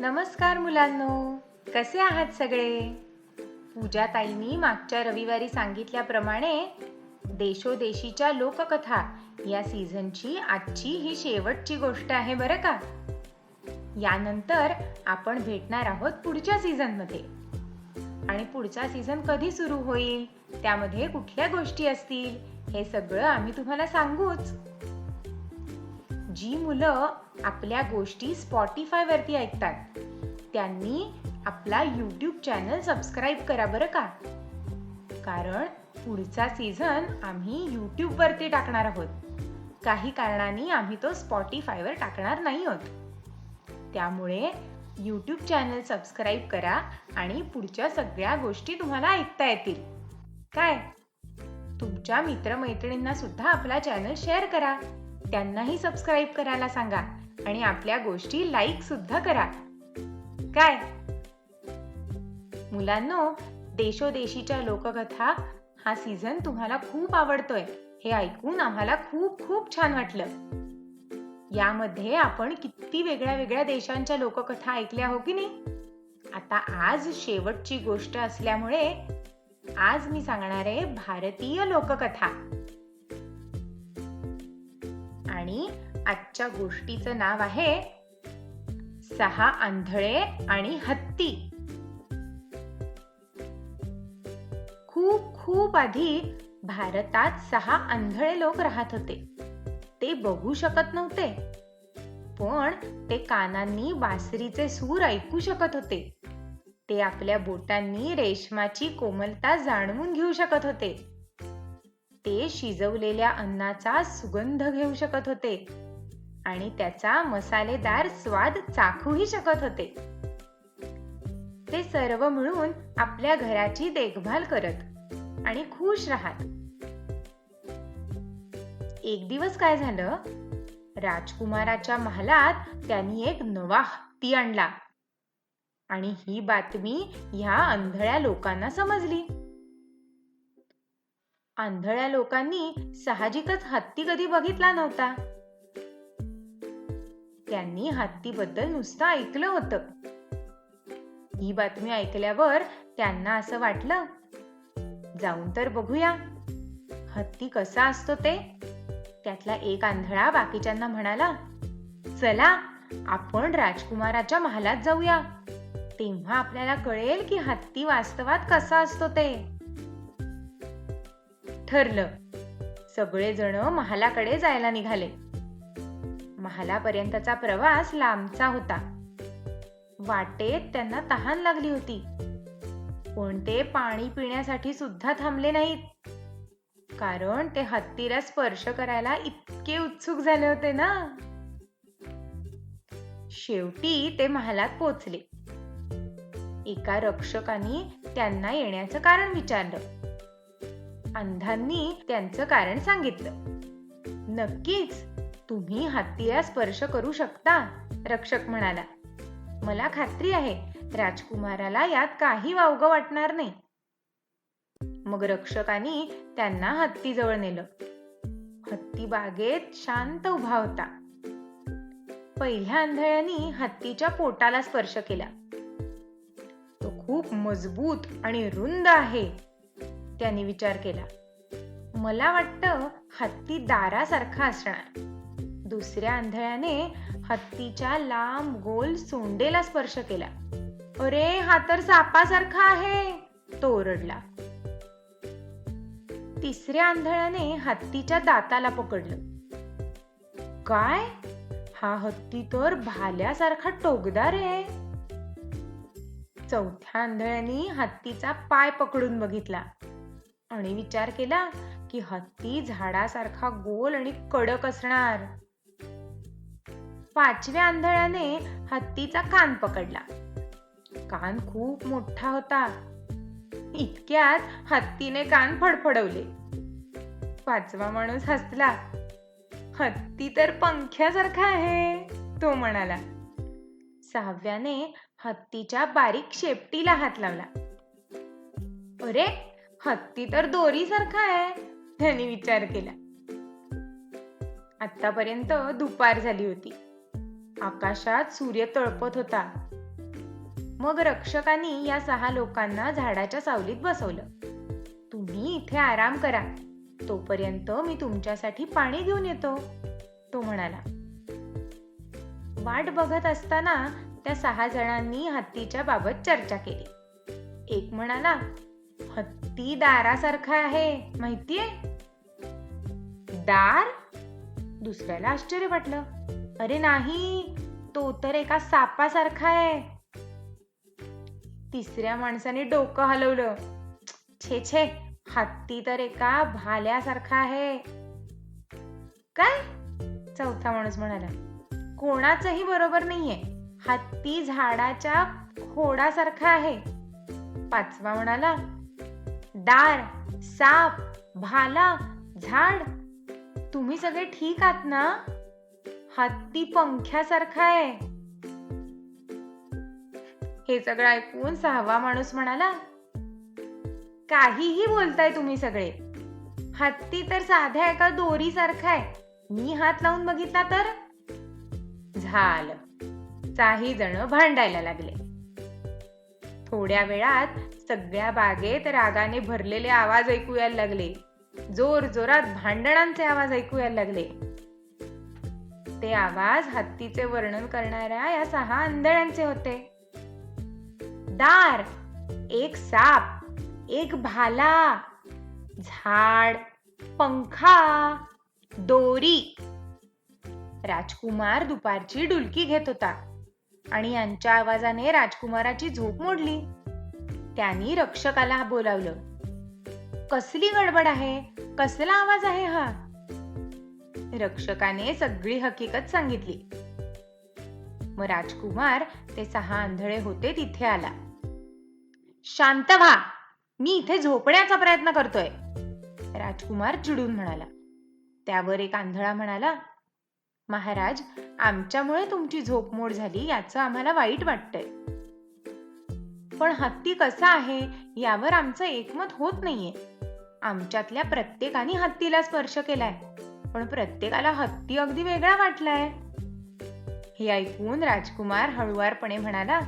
नमस्कार मुलांनो. कसे आहात सगळे? पूजा ताईंनी मागच्या रविवारी सांगितल्याप्रमाणे देशोदेशीच्या लोककथा या सीझनची आजची ही शेवटची गोष्ट आहे बरं का? यानंतर आपण भेटणार आहोत पुढच्या सीझनमध्ये आणि पुढचा सीझन कधी सुरू होईल? त्यामध्ये कुठल्या गोष्टी असतील? हे सगळं आम्ही तुम्हाला सांगूच. जी मुलं आपल्या गोष्टी स्पॉटीफायवरती ऐकतात त्यांनी आपला यूट्यूब चॅनल सबस्क्राईब करा बरं का? कारण पुढचा सीझन आम्ही यूट्यूबवरती टाकणार आहोत. काही कारणांनी आम्ही तो स्पॉटीफायवर टाकणार नाही आहोत. त्यामुळे यूट्यूब चॅनल सबस्क्राईब करा आणि पुढच्या सगळ्या गोष्टी तुम्हाला ऐकता येतील. काय? तुमच्या मित्रमैत्रिणींना सुद्धा आपला चॅनल शेअर करा. त्यांनाही सबस्क्राईब करायला सांगा आणि आपल्या गोष्टी लाईक सुद्धा करा. काय? मुलांनो देशोदेशीच्या लोककथा हा सीझन तुम्हाला खूप आवडतोय. हे ऐकून आम्हाला खूप खूप छान वाटलं. यामध्ये आपण किती वेगळ्या वेगळ्या देशांच्या लोककथा ऐकल्या हो की नाही? आता आज शेवटची गोष्ट असल्यामुळे आज मी सांगणार आहे भारतीय लोककथा. आणि आजच्या गोष्टीचं नाव आहे सहा आंधळे आणि हत्ती. खूप खूप आधी भारतात सहा आंधळे लोक राहत होते. ते बघू शकत नव्हते. पण ते कानांनी बासरीचे सूर ऐकू शकत होते. ते आपल्या बोटांनी रेशमाची कोमलता जाणवून घेऊ शकत होते. ते शिजवलेल्या अन्नाचा सुगंध घेऊ शकत होते. आणि त्याचा मसालेदार स्वाद चाखूही शकत होते. ते सर्व मिळून आपल्या घराची देखभाल करत आणि खुश राहत. एक दिवस काय झालं? राजकुमाराच्या महालात त्यांनी एक नवा हत्ती आणला. आणि ही बातमी ह्या आंधळ्या लोकांना समजली. आंधळ्या लोकांनी साहजिकच हत्ती कधी बघितला नव्हता. त्यांनी हत्तीबद्दल नुसतं ऐकलं होतं. ही बातमी ऐकल्यावर त्यांना असं वाटलं जाऊन तर बघूया. हत्ती कसा असतो ते? त्यातला एक आंधळा बाकीच्यांना म्हणाला चला आपण राजकुमाराच्या महालात जाऊया. तेव्हा आपल्याला कळेल की हत्ती वास्तवात कसा असतो ते. ठरलं. सगळेजण महालाकडे जायला निघाले. महालापर्यंतचा प्रवास लांबचा होता. वाटेत त्यांना तहान लागली होती. पण ते पाणी पिण्यासाठी सुद्धा थांबले नाहीत. कारण ते हत्तीला स्पर्श करायला इतके उत्सुक झाले होते ना. शेवटी ते महालात पोचले एका रक्षकाने त्यांना येण्याचं कारण विचारलं. अंधांनी त्यांचं कारण सांगितलं. नक्कीच तुम्ही हत्तीला स्पर्श करू शकता रक्षक म्हणाला. मला खात्री आहे राजकुमाराला यात काही वावग वाटणार नाही. मग रक्षकांनी त्यांना हत्तीजवळ नेलं. हत्ती बागेत शांत उभा होता. पहिल्या आंधळ्यानी हत्तीच्या पोटाला स्पर्श केला. तो खूप मजबूत आणि रुंद आहे. त्याने विचार केला. मला वाटतं हत्ती दारासारखा असणार. दुसऱ्या आंधळ्याने हत्तीच्या लांब गोल सोंडेला स्पर्श केला. अरे हा तर सापासारखा आहे तो ओरडला. तिसऱ्या आंधळ्याने हत्तीच्या दाताला पकडलं. काय? हा हत्ती तर भाल्यासारखा टोकदार आहे. चौथ्या आंधळ्याने हत्तीचा पाय पकडून बघितला. आणि विचार केला की हत्ती झाडासारखा गोल आणि कडक असणार. पाचव्या आंधळ्याने हत्तीचा कान पकडला. कान खूप मोठा होता. इतक्यात हत्तीने कान फडफडवले. पाचवा माणूस हसला. हत्ती तर पंख्यासारखा आहे तो म्हणाला. सहाव्याने हत्तीच्या बारीक शेपटीला हात लावला. अरे हत्ती तर दोरीसारखा आहे त्याने विचार केला. आतापर्यंत दुपार झाली होती. आकाशात सूर्य तळपत होता. मग रक्षकांनी या सहा लोकांना झाडाच्या सावलीत बसवलं. तुम्ही इथे आराम करा. तोपर्यंत मी तुमच्यासाठी पाणी घेऊन येतो तो म्हणाला. वाट बघत असताना त्या सहा जणांनी हत्तीच्या बाबत चर्चा केली. एक म्हणाला हत्ती दारासारखा आहे. माहितीये? दार? दुसऱ्याला आश्चर्य वाटलं. अरे नाही तो तर एका सापासारखा आहे. तिसऱ्या माणसाने डोकं हलवलं. छे छे हत्ती तर एका भाल्यासारखा आहे. काय? चौथा माणूस म्हणाला. कोणाचंही बरोबर नाहीये. हत्ती झाडाच्या खोडासारखा आहे. पाचवा म्हणाला दार साप भाला झाड. तुम्ही सगळे ठीक आहात ना? हत्ती पंख्यासारखा आहे. हे सगळं ऐकून सहावा माणूस म्हणाला काहीही बोलताय तुम्ही सगळे. हत्ती तर साध्या एका दोरी सारखा आहे. मी हात लावून बघितला तर? झालं. काही जण भांडायला लागले. थोड्या वेळात सगळ्या बागेत रागाने भरलेले आवाज ऐकू यायला लागले. जोर जोरात भांडणांचे आवाज ऐकू यायला लागले. ते आवाज हत्तीचे वर्णन करणाऱ्या या सहा आंधळ्यांचे होते. दार एक साप एक भाला झाड पंखा दोरी. राजकुमार दुपारची डुलकी घेत होता. आणि यांच्या आवाजाने राजकुमाराची झोप मोडली. त्यांनी रक्षकाला बोलावलं कसली गडबड आहे? कसला आवाज आहे हा? रक्षकाने सगळी हकीकत सांगितली. मग राजकुमार ते सहा आंधळे होते तिथे आला. शांत व्हा मी इथे झोपण्याचा प्रयत्न करतोय. राजकुमार चिडून म्हणाला. त्यावर एक आंधळा म्हणाला महाराज आमच्यामुळे तुमची झोपमोड झाली याचं आम्हाला वाईट वाटतंय. पण हत्ती कसा आहे यावर आमचं एकमत होत नाहीये. आमच्यातल्या प्रत्येकाने हत्तीला स्पर्श केलाय पण प्रत्येकाला हत्ती अगदी वेगळा वाटलाय. हे ऐकून राजकुमार हळुवारपणे म्हणाला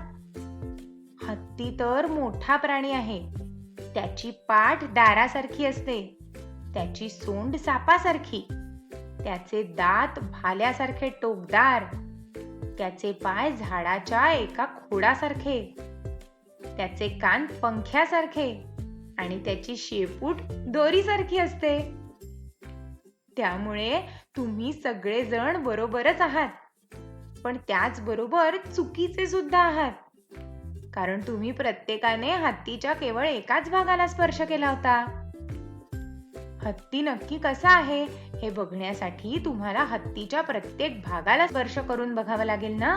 हत्ती तर मोठा प्राणी आहे. त्याची पाठ दारासारखी असते. त्याची सोंड सापासारखी. त्याचे दात भाल्यासारखे टोकदार त्याचे पाय झाडाच्या एका खोडासारखे त्याचे कान पंख्यासारखे आणि त्याची शेपूट दोरीसारखी असते. त्यामुळे तुम्ही सगळेजण बरोबरच आहात पण त्याचबरोबर चुकीचे सुद्धा आहात. कारण तुम्ही प्रत्येकाने हत्तीच्या केवळ एकाच भागाला स्पर्श केला होता. हत्ती नक्की कसा आहे हे बघण्यासाठी तुम्हाला हत्तीच्या प्रत्येक भागाला स्पर्श करून बघावं लागेल ना?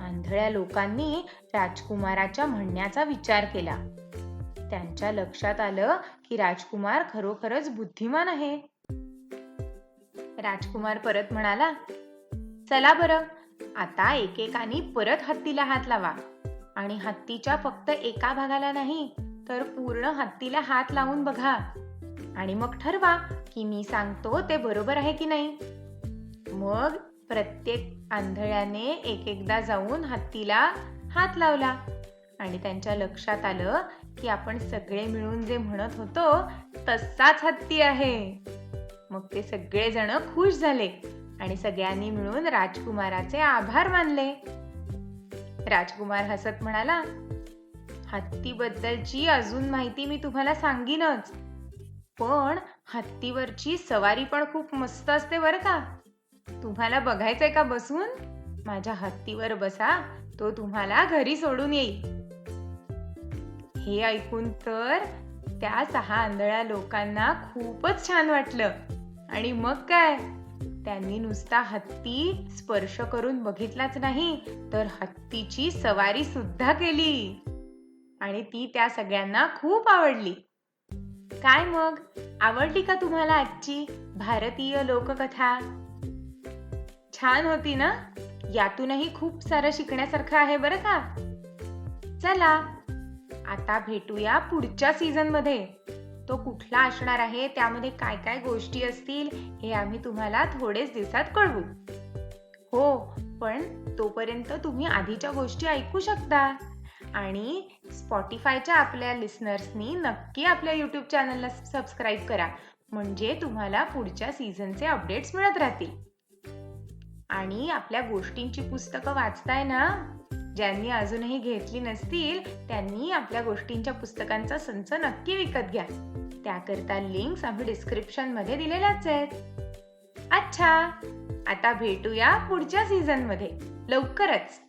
आंधळ्या लोकांनी राजकुमाराच्या म्हणण्याचा विचार केला. त्यांच्या लक्षात आलं की राजकुमार खरोखरच बुद्धिमान आहे. राजकुमार परत म्हणाला चला बरं आता एकेकानी परत हत्तीला हात लावा. आणि हत्तीच्या फक्त एका भागाला नाही तर पूर्ण हत्तीला हात लावून बघा. आणि मग ठरवा की मी सांगतो ते बरोबर आहे की नाही. मग प्रत्येक आंधळ्याने एक एकदा जाऊन हत्तीला हात लावला आणि त्यांच्या लक्षात आलं की आपण सगळे मिळून जे म्हणत होतो तसाच हत्ती आहे. मग ते सगळेजण खुश झाले आणि सगळ्यांनी मिळून राजकुमाराचे आभार मानले. राजकुमार हसत म्हणाला हत्तीबद्दलची अजून माहिती मी तुम्हाला सांगीनच. पण हत्तीवरची सवारी पण खूप मस्त असते बरं का. तुम्हाला बघायचंय का बसून? माझ्या हत्तीवर बसा तो तुम्हाला घरी सोडून येईल. हे ऐकून तर त्या सहा आंधळ्या लोकांना खूपच छान वाटलं. आणि मग काय? त्यांनी नुसता हत्ती स्पर्श करून बघितलाच नाही तर हत्तीची सवारी सुद्धा केली. आणि ती त्या सगळ्यांना खूप आवडली. काय मग? आवडली का तुम्हाला आजची भारतीय लोककथा? छान होती ना? यातूनही खूप सारं शिकण्यासारखं आहे बरं का? चला आता भेटूया पुढच्या सीझनमध्ये. तो कुठला असणार आहे त्यामध्ये काय काय गोष्टी असतील हे आम्ही तुम्हाला थोडेच दिवसात कळवू. हो पण तोपर्यंत तुम्ही आधीच्या गोष्टी ऐकू शकता. आणि स्पॉटीफायच्या आपल्या लिसनर्सनी नक्की आपल्या यूट्यूब चॅनलला सबस्क्राईब करा. म्हणजे तुम्हाला पुढच्या सीझनचे अपडेट्स मिळत राहतील. आणि आपल्या गोष्टींची पुस्तकं वाचताय ना ज्यांनी अजूनही घेतली नसतील त्यांनी आपल्या गोष्टींच्या पुस्तकांचा संच नक्की विकत घ्या. त्याकरता लिंक्स आम्ही डिस्क्रिप्शनमध्ये दिलेल्याच आहेत. अच्छा आता भेटूया पुढच्या सीझनमध्ये लवकरच!